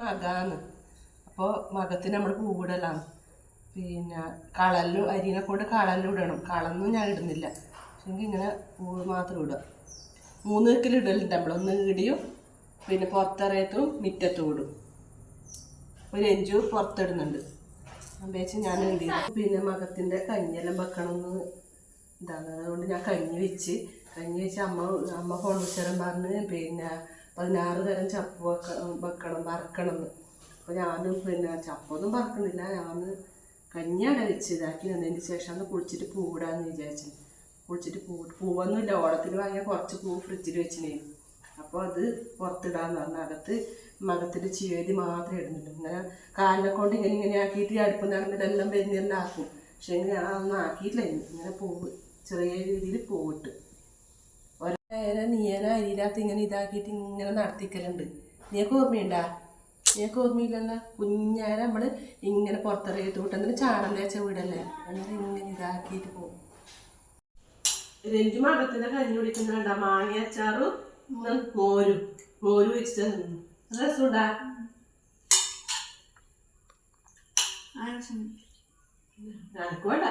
മകാന്ന് അപ്പോൾ മകത്തിന് നമ്മൾ പൂവിടലാണ്. പിന്നെ കളലും അരിനെ കൊണ്ട് കളലും ഇടണം. കളൊന്നും ഞാൻ ഇടുന്നില്ല. പക്ഷെങ്കിൽ ഇങ്ങനെ പൂവ് മാത്രം ഇടുക. മൂന്ന് വെക്കിൽ ഇടലുണ്ട് നമ്മൾ ഒന്ന് ഇടിയും പിന്നെ പുറത്തിറയത്തും മിറ്റത്തും ഇടും. ഒരു എഞ്ചു പുറത്തിടുന്നുണ്ട്. അമ്പേച്ച് ഞാൻ ഇടി പിന്നെ മകത്തിന്റെ കഞ്ഞിയെല്ലാം വെക്കണമെന്ന് ഇതാണ് അതുകൊണ്ട് ഞാൻ കഞ്ഞി വെച്ച്. കഞ്ഞി വെച്ച് അമ്മ അമ്മ കൊണ്ടുവച്ചാലും പറഞ്ഞ്. പിന്നെ പതിനാറ് തരം ചപ്പ് വെക്ക വെക്കണം വറക്കണം എന്ന് അപ്പോൾ ഞാനും പിന്നെ ചപ്പൊന്നും വറക്കുന്നില്ല. ഞാൻ കഞ്ഞിയാണ് വെച്ച് ഇതാക്കി വന്നതിന് ശേഷം അത് കുളിച്ചിട്ട് പൂവിടാന്ന് വിചാരിച്ചു. കുളിച്ചിട്ട് പൂ പൂവൊന്നുമില്ല. ഓണത്തിന് വാങ്ങിയ കുറച്ച് പൂ ഫ്രിഡ്ജിൽ വെച്ചിനേ. അപ്പോൾ അത് പുറത്തിടാന്ന് പറഞ്ഞു. അകത്ത് മകത്തിന്റെ ചീവേലി മാത്രമേ ഇടുന്നുള്ളൂ. ഇങ്ങനെ കാലിനെ കൊണ്ട് ഇങ്ങനെ ഇങ്ങനെ ആക്കിയിട്ട് അടുപ്പ് നടന്നിട്ടെല്ലാം പെരുന്നെല്ലാം ആക്കും. പക്ഷെ ഇങ്ങനെ അതൊന്നും ആക്കിയിട്ടില്ല. ഇങ്ങനെ പൂവ് ചെറിയ രീതിയിൽ പൂവിട്ട്. നീയന ഇങ്ങനെ ഇതാക്കിയിട്ട് ഇങ്ങനെ നടത്തിക്കലുണ്ട്. നിനക്ക് ഓർമ്മയുണ്ടാ? നിനക്ക് ഓർമ്മയില്ലല്ല? കുഞ്ഞാരെ നമ്മൾ ഇങ്ങനെ പുറത്തിറങ്ങിയിട്ട് വിട്ട് എന്നിട്ട് ചാടം തേച്ച വീടല്ലേ? എന്നിട്ട് ഇങ്ങനെ ഇതാക്കിയിട്ട് പോകും. രഞ്ജു മകത്തിന്റെ കഞ്ഞി കുടിക്കുന്നുണ്ടാ മാങ്ങ അച്ചാറും മോരും. മോര് വെച്ചിട്ട് രസമുണ്ടാ? വേണ്ട.